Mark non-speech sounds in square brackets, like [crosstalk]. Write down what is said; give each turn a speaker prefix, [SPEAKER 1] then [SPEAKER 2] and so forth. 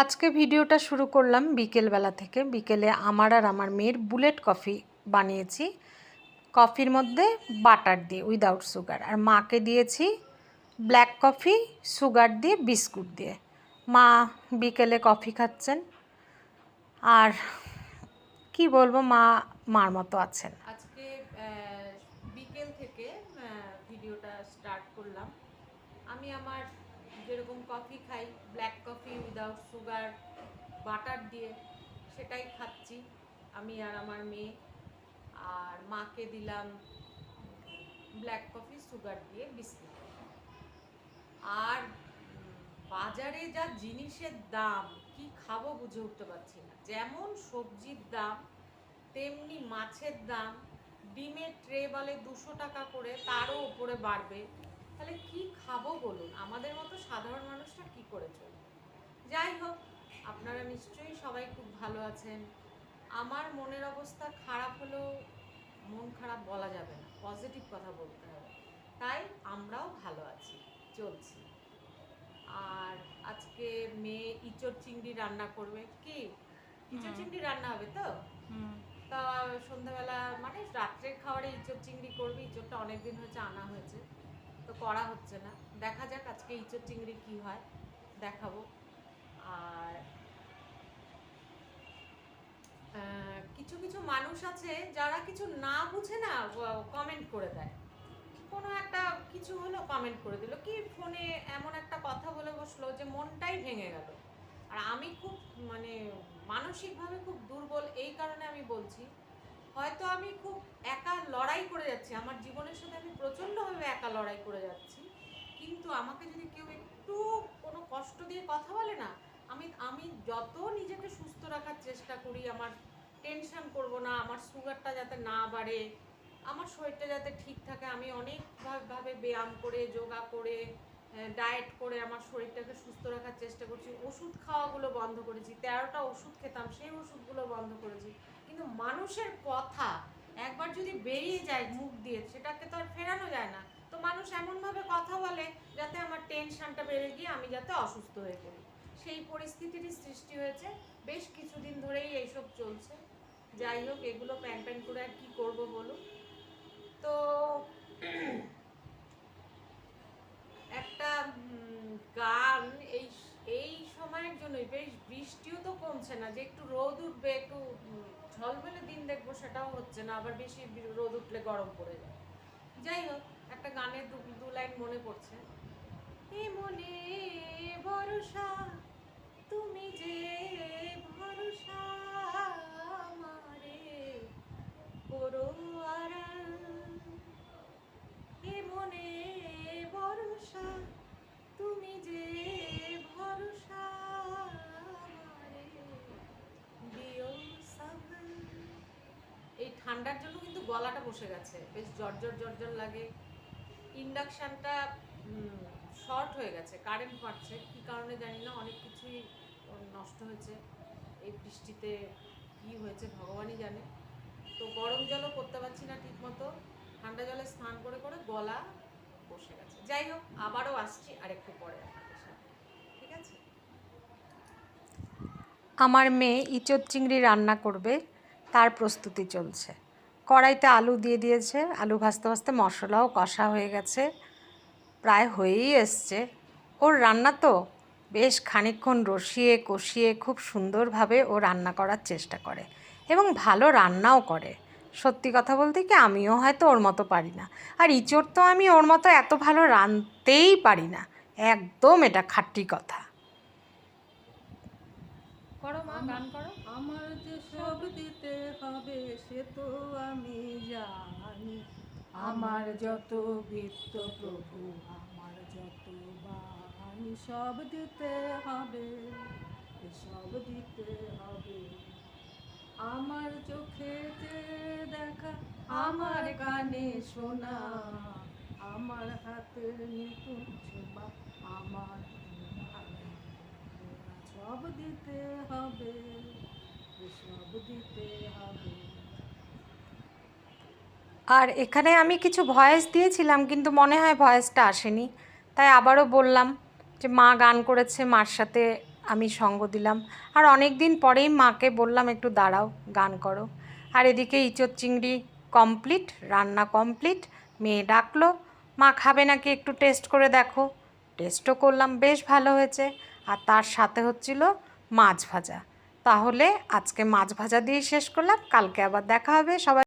[SPEAKER 1] আজকে ভিডিওটা শুরু করলাম বিকেলবেলা থেকে। বিকেলে আমার আর আমার মেয়ের বুলেট কফি বানিয়েছি। কফির মধ্যে বাটার দিয়ে, উইদাউট সুগার। আর মাকে দিয়েছি ব্ল্যাক কফি, সুগার দিয়ে বিস্কুট দিয়ে। মা বিকেলে কফি খাচ্ছেন। আর কি বলব, মা, মার মতো আছেন।
[SPEAKER 2] আজকে বিকেল থেকে ভিডিওটা স্টার্ট করলাম। আমি আমার যেরকম কফি খাই black coffee without sugar butter দিয়ে, সেটাই খাচ্ছি। আমি আর আমার মেয়ে আর মাকে দিলাম ব্ল্যাক কফি সুগার দিয়ে বিস্কিট আর বাজারে যা জিনিসের দাম, কি খাব বুঝে উঠতে পারছি না। যেমন সবজির দাম, তেমনি মাছের দাম, ডিমের ট্রে বলে দুশো টাকা করে, তারও উপরে বাড়বে। তাহলে কি খাব বলুন? আমাদের মতো সাধারণ মানুষটা কি করে চলবে যাই হোক আপনারা নিশ্চয়ই সবাই খুব ভালো আছেন। আমার মনের অবস্থা খারাপ হলেও মন খারাপ বলা যাবে না। পজিটিভ কথা বলতে হবে। তাই আমরাও ভালো আছি চলছি। আর আজকে মেয়ে ইঁচড় চিংড়ি রান্না করবে। কি? ইঁচড় চিংড়ি রান্না হবে তো? তা সন্ধ্যাবেলা মানে রাত্রের খাবারে ইঁচড় চিংড়ি করবে। ইঁচড়টা অনেকদিন হয়েছে আনা হয়েছে। তো করা হচ্ছে না। দেখা যাক আজকে ইঁচড় চিংড়ি কি হয়, দেখাবো। আর কিছু কিছু মানুষ আছে যারা কিছু না বুঝে না কমেন্ট করে দেয়। কোনো একটা কিছু হলো কমেন্ট করে দিল। কি ফোনে এমন একটা কথা বলে বসল যে মনটাই ভেঙে গেল। আর আমি খুব মানে মানসিকভাবে খুব দুর্বল, এই কারণে আমি বলছি হয়তো আমি খুব একা লড়াই করে যাচ্ছি, আমার জীবনের সাথে আমি প্রচণ্ডভাবে একা লড়াই করে যাচ্ছি, কিন্তু আমাকে যদি কেউ একটু কোনো কষ্ট দিয়ে কথা বলে না, আমি আমি যত নিজেকে সুস্থ রাখার চেষ্টা করি, আমার টেনশন করব না, আমার সুগারটা যাতে না বাড়ে, আমার শরীরটা যাতে ঠিক থাকে, আমি অনেকভাবে ব্যায়াম করে, যোগা করে ডায়েট করে আমার শরীরটাকে সুস্থ রাখার চেষ্টা করছি, ওষুধ খাওয়াগুলো বন্ধ করেছি, তেরোটা ওষুধ খেতাম, সেই ওষুধগুলো বন্ধ করেছি। কিন্তু মানুষের কথা একবার যদি বেরিয়ে যায় মুখ দিয়ে, সেটাকে তো আর ফেরানো যায় না। তো মানুষ এমনভাবে কথা বলে যাতে আমার টেনশানটা বেড়ে গিয়ে আমি যাতে অসুস্থ হয়ে পড়ি। সেই পরিস্থিতিরই সৃষ্টি হয়েছে। বেশ কিছুদিন ধরেই এইসব চলছে। যাই হোক, এগুলো প্যান প্যান করে আর কী করব বলুন? তো [clears throat] একটা গান এই এই সময়ের জন্যই, বেশ বৃষ্টিও তো কমছে না, যে একটু রোদ উঠবে, একটু ঝলমলে দিন দেখব, সেটাও হচ্ছে না। আবার বেশি রোদ উঠলে গরম পড়ে যায়। যাই হোক, একটা গানের দু দু লাইন মনে পড়ছে। এ মনে ভরসা ঠান্ডার জন্য কিন্তু গলাটা বসে গেছে। বেশ জর্জর জর্জর লাগে। ইন্ডাকশানটা শর্ট হয়ে গেছে। কারেন্ট মারছে কি কারণে জানি না, অনেক কিছুই নষ্ট হয়েছে। এই বৃষ্টিতে কি হয়েছে ভগবানই জানে। তো গরম জলও করতে পারছি না ঠিক মতো ঠান্ডা জলে স্নান করে করে গলা বসে গেছে। যাই হোক, আবারও আসছি আরেকটু পরে ঠিক আছে?
[SPEAKER 1] আমার মেয়ে ইঁচড় চিংড়ি রান্না করবে, তার প্রস্তুতি চলছে। কড়াইতে আলু দিয়ে দিয়েছে। আলু ভাজতে ভাজতে মশলাও কষা হয়ে গেছে প্রায় হয়েই এসছে। ওর রান্না তো বেশ খানিকক্ষণ রসিয়ে কষিয়ে খুব সুন্দরভাবে ও রান্না করার চেষ্টা করে এবং ভালো রান্নাও করে। সত্যি কথা বলতে কি আমিও হয়তো ওর মতো পারি না। আর ইঁচড় তো আমি ওর মতো এত ভালো রাঁধতেই পারি না। একদম এটা খাঁটি কথা।
[SPEAKER 2] করো মা গান করো।
[SPEAKER 3] আমার হবে সে তো আমি জানি। আমার যত বৃত্ত প্রভু, আমার যত বাণী, সব দিতে হবে সব দিতে হবে। আমার চোখে দেখা, আমার কানে শোনা, আমার হাতের নিপুণ ছোঁয়া, আমার সব দিতে হবে।
[SPEAKER 1] আর এখানে আমি কিছু ভয়েস দিয়েছিলাম, কিন্তু মনে হয় ভয়েসটা আসেনি। তাই আবারও বললাম যে মা গান করেছে, মার সাথে আমি সঙ্গ দিলাম। আর অনেক দিন পরেই মাকে বললাম, একটু দাঁড়াও, গান করো। আর এদিকে ইঁচড় চিংড়ি কমপ্লিট রান্না কমপ্লিট মেয়ে ডাকলো, মা খাবে নাকি একটু টেস্ট করে দেখো? টেস্টও করলাম, বেশ ভালো হয়েছে। আর তার সাথে হচ্ছিল মাছ ভাজা। তাহলে আজকে মাছ ভাজা দিয়ে শেষ করলাম। কালকে আবার দেখা হবে। সবাই